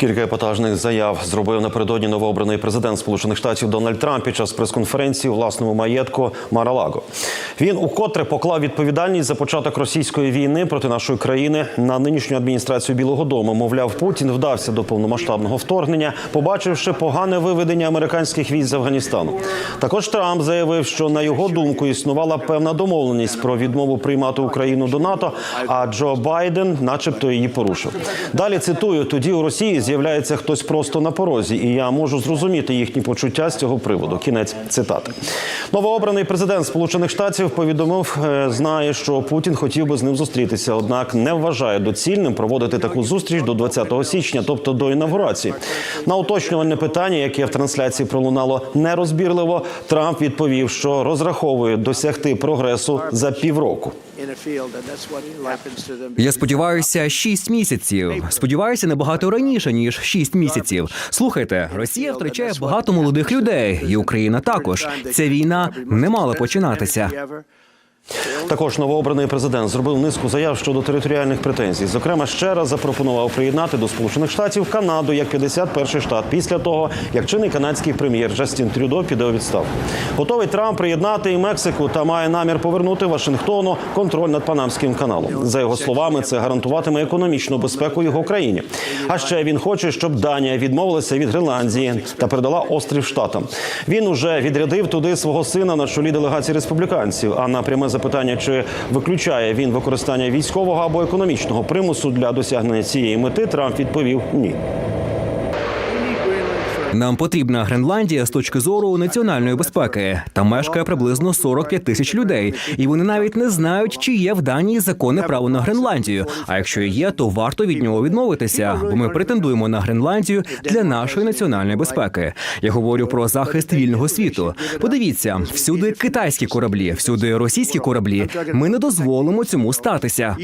Кілька епатажних заяв зробив напередодні новообраний президент Сполучених Штатів Дональд Трамп під час прес-конференції у власному маєтку Маралаго. Він укотре поклав відповідальність за початок російської війни проти нашої країни на нинішню адміністрацію Білого Дому. Мовляв, Путін вдався до повномасштабного вторгнення, побачивши погане виведення американських військ з Афганістану. Також Трамп заявив, що на його думку існувала певна домовленість про відмову приймати Україну до НАТО, а Джо Байден, начебто, її порушив. Далі цитую: тоді у Росії з'являється хтось просто на порозі, і я можу зрозуміти їхні почуття з цього приводу. Кінець цитати. Новообраний президент Сполучених Штатів повідомив, е, знає, що Путін хотів би з ним зустрітися, однак не вважає доцільним проводити таку зустріч до 20 січня, тобто до інавгурації. На уточнювальне питання, яке в трансляції пролунало нерозбірливо, Трамп відповів, що розраховує досягти прогресу за півроку. Я сподіваюся, шість місяців. Сподіваюся, набагато раніше ніж шість місяців. Слухайте, Росія втрачає багато молодих людей, і Україна також. Ця війна не мала починатися. Також новообраний президент зробив низку заяв щодо територіальних претензій. Зокрема, ще раз запропонував приєднати до Сполучених Штатів Канаду як 51-й штат після того, як чинний канадський прем'єр Джастін Трюдо піде у відставку. Готовий Трамп приєднати і Мексику та має намір повернути Вашингтону контроль над Панамським каналом. За його словами, це гарантуватиме економічну безпеку його країні. А ще він хоче, щоб Данія відмовилася від Гренландії та передала острів штатам. Він уже відрядив туди свого сина на чолі делегації республіканців. А на пряме запитання, чи виключає він використання військового або економічного примусу для досягнення цієї мети, Трамп відповів ні. Нам потрібна Гренландія з точки зору національної безпеки. Там мешкає приблизно 45 тисяч людей, і вони навіть не знають, чи є в Данії законне право на Гренландію. А якщо є, то варто від нього відмовитися, бо ми претендуємо на Гренландію для нашої національної безпеки. Я говорю про захист вільного світу. Подивіться, всюди китайські кораблі, всюди російські кораблі. Ми не дозволимо цьому статися.